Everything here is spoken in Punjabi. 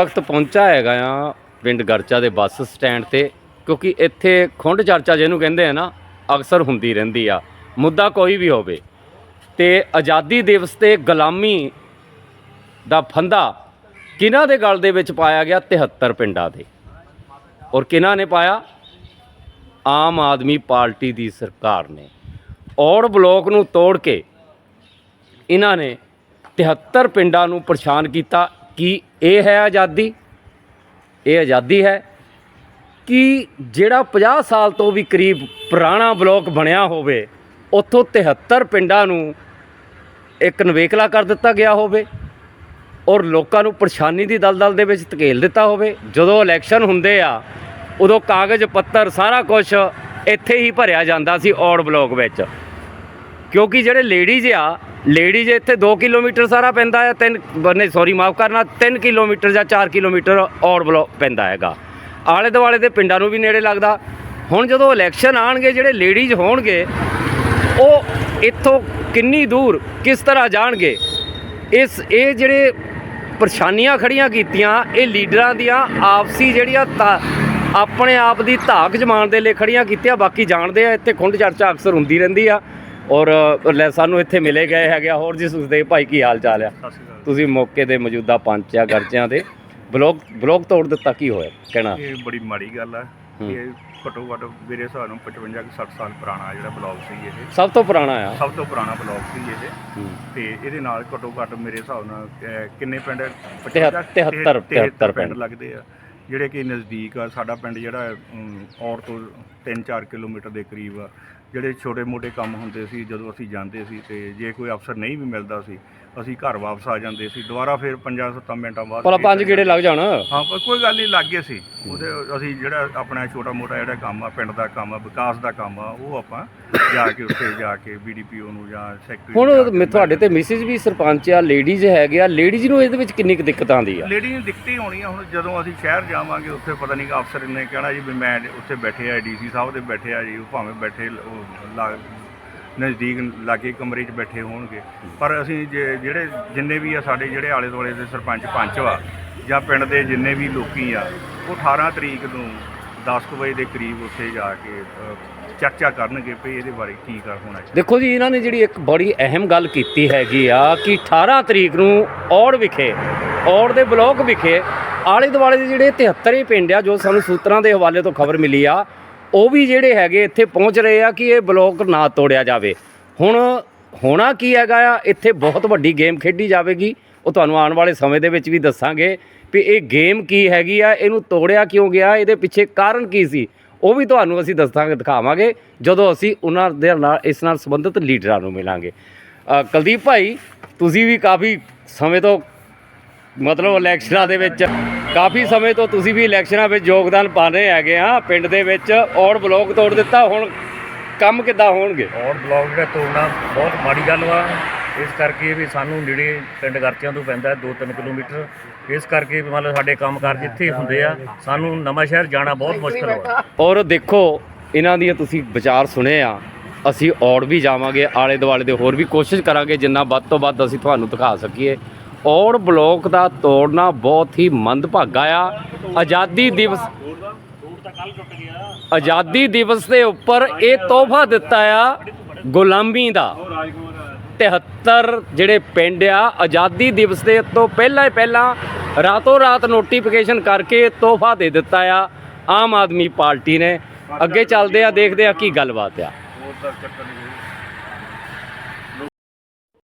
ਵਕਤ ਪਹੁੰਚਾ ਹੈਗਾ ਆ ਪਿੰਡ ਗਰਚਾ ਦੇ ਬੱਸ ਸਟੈਂਡ ਤੇ, ਕਿਉਂਕਿ ਇੱਥੇ ਖੁੰਡ ਚਰਚਾ ਜਿਹਨੂੰ ਕਹਿੰਦੇ ਆ ਨਾ, ਅਕਸਰ ਹੁੰਦੀ ਰਹਿੰਦੀ ਆ। ਮੁੱਦਾ ਕੋਈ ਵੀ ਹੋਵੇ। ਤੇ ਆਜ਼ਾਦੀ ਦਿਵਸ ਤੇ ਗੁਲਾਮੀ ਦਾ ਫੰਦਾ ਕਿਹਨਾਂ ਦੇ ਗਲ ਦੇ ਵਿੱਚ ਪਾਇਆ ਗਿਆ? 73 ਪਿੰਡਾਂ ਦੇ। ਔਰ ਕਿਹਨਾਂ ਨੇ ਪਾਇਆ? ਆਮ ਆਦਮੀ ਪਾਰਟੀ ਦੀ ਸਰਕਾਰ ਨੇ। ਔੜ ਬਲੋਕ ਨੂੰ ਤੋੜ ਕੇ ਇਹਨਾਂ ਨੇ 73 ਪਿੰਡਾਂ ਨੂੰ ਪਰੇਸ਼ਾਨ ਕੀਤਾ। ਕੀ ਇਹ ਹੈ ਆਜ਼ਾਦੀ? ਇਹ ਆਜ਼ਾਦੀ ਹੈ ਕਿ ਜਿਹੜਾ 50 ਸਾਲ ਤੋਂ ਵੀ ਕਰੀਬ ਪੁਰਾਣਾ ਬਲੋਕ ਬਣਿਆ ਹੋਵੇ, ਉੱਥੋਂ 73 ਪਿੰਡਾਂ ਨੂੰ ਇੱਕ ਨਵੇਕਲਾ ਕਰ ਦਿੱਤਾ ਗਿਆ ਹੋਵੇ ਔਰ ਲੋਕਾਂ ਨੂੰ ਪਰੇਸ਼ਾਨੀ ਦੀ ਦਲਦਲ ਦੇ ਵਿੱਚ ਧਕੇਲ ਦਿੱਤਾ ਹੋਵੇ। ਜਦੋਂ ਇਲੈਕਸ਼ਨ ਹੁੰਦੇ ਆ, ਉਦੋਂ ਕਾਗਜ਼, ਪੱਤਰ ਸਾਰਾ ਕੁਝ ਇੱਥੇ ਹੀ ਭਰਿਆ ਜਾਂਦਾ ਸੀ ਔੜ ਬਲੋਕ ਵਿੱਚ। ਕਿਉਂਕਿ ਜਿਹੜੇ ਲੇਡੀਜ਼ ਆ ਲੇਡੀਜ਼ ਇੱਥੇ 2 ਕਿਲੋਮੀਟਰ ਸਾਰਾ ਪੈਂਦਾ ਹੈ ਤਿੰਨ, ਨਹੀਂ ਸੌਰੀ ਮਾਫ ਕਰਨਾ 3 ਕਿਲੋਮੀਟਰ ਜਾਂ 4 ਕਿਲੋਮੀਟਰ ਔੜ ਬਲੋ ਪੈਂਦਾ ਹੈਗਾ। ਆਲੇ ਦੁਆਲੇ ਦੇ ਪਿੰਡਾਂ ਨੂੰ ਵੀ ਨੇੜੇ ਲੱਗਦਾ। ਹੁਣ ਜਦੋਂ ਇਲੈਕਸ਼ਨ ਆਣਗੇ, ਜਿਹੜੇ ਲੇਡੀਜ਼ ਹੋਣਗੇ, ਉਹ ਇੱਥੋਂ ਕਿੰਨੀ ਦੂਰ, ਕਿਸ ਤਰ੍ਹਾਂ ਜਾਣਗੇ? ਇਸ, ਇਹ ਜਿਹੜੇ ਪਰੇਸ਼ਾਨੀਆਂ ਖੜੀਆਂ ਕੀਤੀਆਂ, ਇਹ ਲੀਡਰਾਂ ਦੀਆਂ ਆਪਸੀ ਜਿਹੜੀਆਂ ਧਾ- ਆਪਣੇ ਆਪ ਦੀ ਧਾਕ ਜਮਾਉਣ ਦੇ ਲਈ ਖੜੀਆਂ ਕੀਤੀਆਂ, ਬਾਕੀ ਜਾਣਦੇ ਆ, ਇੱਥੇ ਖੁੰਡ ਚਰਚਾ ਅਕਸਰ ਹੁੰਦੀ ਰਹਿੰਦੀ ਆ। ਔਰ ਲੈ ਸਾਨੂੰ ਇੱਥੇ ਮਿਲੇ ਗਏ ਹੈਗੇ ਆ। ਹੋਰ ਜੀ ਸੁਖਦੇਵ ਭਾਈ ਕੀ ਹਾਲ ਚਾਲ ਆ? ਤੁਸੀਂ ਮੌਕੇ ਦੇ ਮੌਜੂਦਾ ਪੰਚ ਆ ਗਰਚਿਆਂ ਦੇ। ਬਲੌਕ ਬਲੌਕ ਤੋੜ ਦਿੱਤਾ ਕੀ ਹੋਇਆ? ਕਹਿਣਾ। ਇਹ ਬੜੀ ਮਾੜੀ ਗੱਲ ਆ। ਹੂੰ। ਇਹ ਘੱਟੋ ਘੱਟ ਮੇਰੇ ਹਿਸਾਬ ਨਾਲ 55 ਕੁ 60 ਸਾਲ ਪੁਰਾਣਾ ਜਿਹੜਾ ਬਲੌਗ ਸੀ ਇਹ। ਸਭ ਤੋਂ ਪੁਰਾਣਾ ਆ। ਸਭ ਤੋਂ ਪੁਰਾਣਾ ਬਲੌਗ ਸੀ ਇਹ। ਹੂੰ। ਤੇ ਇਹਦੇ ਨਾਲ ਘੱਟੋ ਘੱਟ ਮੇਰੇ ਹਿਸਾਬ ਨਾਲ ਅਹ, ਕਿੰਨੇ ਪਿੰਡ ਤਿਹੱਤਰ- ਤਿਹੱਤਰ- ਤਿਹੱਤਰ ਪਿੰਡ। ਲੱਗਦੇ ਆ। ਜਿਹੜੇ ਕਿ ਨਜ਼ਦੀਕ ਆ ਸਾਡਾ ਪਿੰਡ ਜਿਹੜਾ ਅਮ, ਔਰ ਤੋਂ 3-4 ਕਿਲੋਮੀਟਰ ਦੇ ਕਰੀਬ ਆ। ਜਿਹੜੇ ਛੋਟੇ-ਮੋਟੇ ਕੰਮ ਹੁੰਦੇ ਸੀ ਜਦੋਂ ਅਸੀਂ ਜਾਂਦੇ ਸੀ ਤੇ ਜੇ ਕੋਈ ਅਫਸਰ ਨਹੀਂ ਵੀ ਮਿਲਦਾ ਸੀ ਅਸੀਂ ਘਰ ਵਾਪਸ ਆ ਜਾਂਦੇ ਸੀ ਦੁਬਾਰਾ ਫਿਰ 5-7 ਮਿੰਟਾਂ ਬਾਅਦ ਫਿਰ ਪੰਜ ਗੇੜੇ ਲੱਗ ਜਾਣ। ਹਾਂ ਪਰ ਕੋਈ ਗੱਲ ਨਹੀਂ ਲੱਗੇ ਸੀ। ਉਹਦੇ ਅਸੀਂ ਜਿਹੜਾ ਆਪਣਾ ਛੋਟਾ ਮੋਟਾ ਜਿਹੜਾ ਕੰਮ ਆ ਪਿੰਡ ਦਾ ਕੰਮ ਆ ਵਿਕਾਸ ਦਾ ਕੰਮ ਆ ਉਹ ਆਪਾਂ ਜਾ ਕੇ ਉੱਥੇ ਜਾ ਕੇ ਬੀਡੀਪੀਓ ਨੂੰ ਜਾਂ ਸੈਕਟਰੀ ਹੁਣ ਤੁਹਾਡੇ ਤੇ ਮਿਸਿਸ ਵੀ ਸਰਪੰਚ ਆ ਲੇਡੀਜ਼ ਹੈਗੇ ਆ ਲੇਡੀਜ਼ ਨੂੰ ਇਹਦੇ ਵਿੱਚ ਕਿੰਨੀ ਕੁ ਦਿੱਕਤ ਆਉਂਦੀ ਆ? ਲੇਡੀ ਨੂੰ ਦਿੱਕਤੀ ਹੋਣੀ ਆ ਹੁਣ ਜਦੋਂ ਅਸੀਂ ਸ਼ਹਿਰ ਜਾਵਾਂਗੇ ਉੱਥੇ ਪਤਾ ਨਹੀਂ ਕਿ ਅਫਸਰ ਨੇ ਕਹਿਣਾ ਜੀ ਵੀ ਮੈਂ ਉੱਥੇ ਬੈਠੇ ਆ ਡੀਸੀ ਸਾਹਿਬ ਦੇ ਬੈਠੇ ਆ ਜੀ ਉਹ ਭਾਵੇਂ ਬੈਠੇ ਉਹ ਲਾ- ਨਜ਼ਦੀਕ ਲਾਗੇ ਕਮਰੇ 'ਚ ਬੈਠੇ ਹੋਣਗੇ। ਪਰ ਅਸੀਂ ਜੇ- ਜਿਹੜੇ ਜਿੰਨੇ ਵੀ ਆ ਸਾਡੇ ਜਿਹੜੇ ਆਲੇ ਦੁਆਲੇ ਦੇ ਸਰਪੰਚ ਪੰਚ ਵਾ ਜਾਂ ਪਿੰਡ ਦੇ ਜਿੰਨੇ ਵੀ ਲੋਕੀ ਆ ਉਹ 18 ਤਰੀਕ ਨੂੰ 10 ਕੁ ਵਜੇ ਦੇ ਕਰੀਬ ਉੱਥੇ ਜਾ ਕੇ ਅ, ਚਰਚਾ ਕਰਨਗੇ ਵੀ ਇਹਦੇ ਬਾਰੇ ਕੀ ਕਰ ਹੋਣਾ ਚਾਹੀਦਾ। ਦੇਖੋ ਜੀ ਇਹਨਾਂ ਨੇ ਜਿਹੜੀ ਇੱਕ ਬੜੀ ਅਹਿਮ ਗੱਲ ਕੀਤੀ ਹੈਗੀ ਆ ਕਿ 18 ਤਰੀਕ ਨੂੰ ਔੜ ਵਿਖੇ ਔੜ ਦੇ ਬਲਾਕ ਵਿਖੇ ਆਲੇ ਦੁਆਲੇ ਦੇ ਜਿਹੜੇ 73 ਹੀ ਪਿੰਡ ਆ ਜੋ ਸਾਨੂੰ ਸੂਤਰਾਂ ਦੇ ਹਵਾਲੇ ਤੋਂ ਖਬਰ ਮਿਲੀ ਆ ਉਹ ਵੀ ਜਿਹੜੇ ਹੈਗੇ ਇੱਥੇ ਪਹੁੰਚ ਰਹੇ ਆ ਕਿ ਇਹ ਬਲਾਕ ਨਾ ਤੋੜਿਆ ਜਾਵੇ। ਹੁਣ ਹੋਣਾ ਕੀ ਹੈਗਾ ਆ? ਇੱਥੇ ਬਹੁਤ ਵੱਡੀ ਗੇਮ ਖੇਡੀ ਜਾਵੇਗੀ। ਉਹ ਤੁਹਾਨੂੰ ਆਉਣ ਵਾਲੇ ਸਮੇਂ ਦੇ ਵਿੱਚ ਵੀ ਦੱਸਾਂਗੇ ਵੀ ਇਹ ਗੇਮ ਕੀ ਹੈਗੀ ਆ, ਇਹਨੂੰ ਤੋੜਿਆ ਕਿਉਂ ਗਿਆ, ਇਹਦੇ ਪਿੱਛੇ ਕਾਰਨ ਕੀ ਸੀ? ਉਹ ਵੀ ਤੁਹਾਨੂੰ ਅਸੀਂ ਦੱਸਾਂਗੇ, ਦਿਖਾਵਾਂਗੇ, ਜਦੋਂ ਅਸੀਂ ਉਹਨਾਂ ਦੇ ਨਾਲ, ਇਸ ਨਾਲ ਸੰਬੰਧਿਤ ਲੀਡਰਾਂ ਨੂੰ ਮਿਲਾਂਗੇ। ਕੁਲਦੀਪ ਭਾਈ, ਤੁਸੀਂ ਵੀ ਕਾਫੀ ਸਮੇਂ ਤੋਂ ਮਤਲਬ ਇਲੈਕਸ਼ਨਾਂ ਦੇ ਵਿੱਚ ਕਾਫੀ ਸਮੇਂ ਤੋਂ ਤੁਸੀਂ ਵੀ ਇਲੈਕਸ਼ਨਾਂ ਵਿੱਚ ਯੋਗਦਾਨ ਪਾ ਰਹੇ ਹੈਗੇ ਆ। ਪਿੰਡ ਦੇ ਵਿੱਚ ਔਰ ਬਲੋਕ ਤੋੜ ਦਿੱਤਾ ਹੁਣ ਕੰਮ ਕਿੱਦਾਂ ਹੋਣਗੇ? ਔਰ ਬਲੌਗ ਜਿਹੜਾ ਤੋੜਨਾ ਬਹੁਤ ਮਾੜੀ ਗੱਲ ਵਾ। ਇਸ ਕਰਕੇ ਵੀ ਸਾਨੂੰ ਨੇੜੇ ਪਿੰਡ ਗਰਚਿਆਂ ਤੋਂ ਪੈਂਦਾ 2-3 ਕਿਲੋਮੀਟਰ। ਇਸ ਕਰਕੇ ਵੀ ਮਤਲਬ ਸਾਡੇ ਕੰਮਕਾਰ ਜਿੱਥੇ ਹੁੰਦੇ ਆ ਸਾਨੂੰ ਨਵਾਂ ਸ਼ਹਿਰ ਜਾਣਾ ਬਹੁਤ ਮੁਸ਼ਕਲ ਵਾ। ਔਰ ਦੇਖੋ ਇਹਨਾਂ ਦੀਆਂ ਤੁਸੀਂ ਵਿਚਾਰ ਸੁਣੇ ਆ। ਅਸੀਂ ਔੜ ਵੀ ਜਾਵਾਂਗੇ ਆਲੇ ਦੁਆਲੇ ਦੇ ਹੋਰ ਵੀ ਕੋਸ਼ਿਸ਼ ਕਰਾਂਗੇ ਜਿੰਨਾ ਵੱਧ ਤੋਂ ਵੱਧ ਅਸੀਂ ਤੁਹਾਨੂੰ ਦਿਖਾ ਸਕੀਏ। ਔੜ ਬਲੋਕ ਦਾ ਤੋੜਨਾ ਬਹੁਤ ਹੀ ਮੰਦਭਾਗਾ ਆ। ਆਜ਼ਾਦੀ ਦਿਵਸ ਆਜ਼ਾਦੀ ਦਿਵਸ ਦੇ ਉੱਪਰ ਇਹ ਤੋਹਫਾ ਦਿੱਤਾ ਆ ਗੁਲਾਮੀ ਦਾ। 73 ਜਿਹੜੇ ਪਿੰਡ ਆ, ਆਜ਼ਾਦੀ ਦਿਵਸ ਦੇ ਤੋਂ ਪਹਿਲਾਂ ਹੀ ਪਹਿਲਾਂ ਰਾਤੋਂ ਰਾਤ ਨੋਟੀਫਿਕੇਸ਼ਨ ਕਰਕੇ ਤੋਹਫਾ ਦੇ ਦਿੱਤਾ ਆ। ਆਮ ਆਦਮੀ ਪਾਰਟੀ ਨੇ। ਅੱਗੇ ਚੱਲਦੇ ਆ, ਦੇਖਦੇ ਆ ਕੀ ਗੱਲਬਾਤ ਆ।